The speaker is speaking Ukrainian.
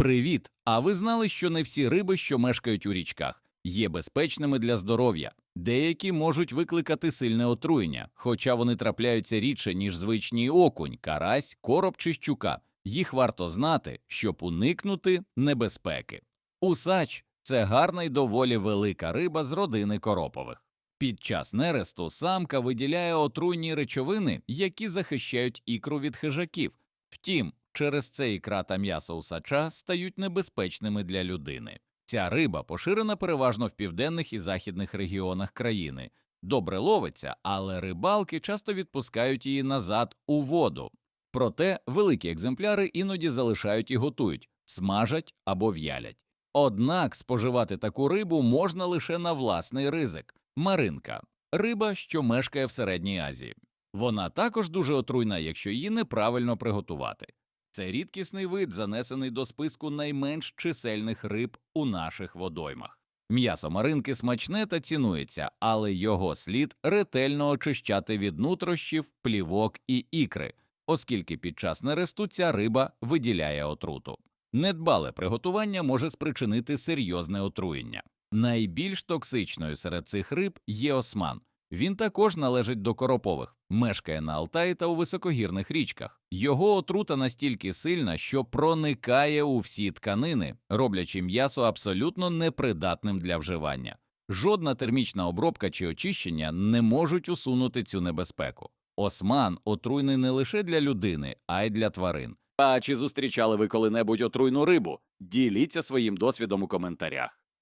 Привіт! А ви знали, що не всі риби, що мешкають у річках, є безпечними для здоров'я? Деякі можуть викликати сильне отруєння, хоча вони трапляються рідше, ніж звичні окунь, карась, короб чи щука. Їх варто знати, щоб уникнути небезпеки. Усач це гарна й доволі велика риба з родини коропових. Під час нересту самка виділяє отруйні речовини, які захищають ікру від хижаків. Втім, через це ікра та м'ясо усача стають небезпечними для людини. Ця риба поширена переважно в південних і західних регіонах країни. Добре ловиться, але рибалки часто відпускають її назад у воду. Проте великі екземпляри іноді залишають і готують, смажать або в'ялять. Однак споживати таку рибу можна лише на власний ризик. Маринка риба, що мешкає в Середній Азії. Вона також дуже отруйна, якщо її неправильно приготувати. Це рідкісний вид, занесений до списку найменш чисельних риб у наших водоймах. М'ясо маринки смачне та цінується, але його слід ретельно очищати від нутрощів, плівок і ікри, оскільки під час нересту ця риба виділяє отруту. Недбале приготування може спричинити серйозне отруєння. Найбільш токсичною серед цих риб є осман. Він також належить до коропових, мешкає на Алтаї та у високогірних річках. Його отрута настільки сильна, що проникає у всі тканини, роблячи м'ясо абсолютно непридатним для вживання. Жодна термічна обробка чи очищення не можуть усунути цю небезпеку. Осман отруйний не лише для людини, а й для тварин. А чи зустрічали ви коли-небудь отруйну рибу? Діліться своїм досвідом у коментарях.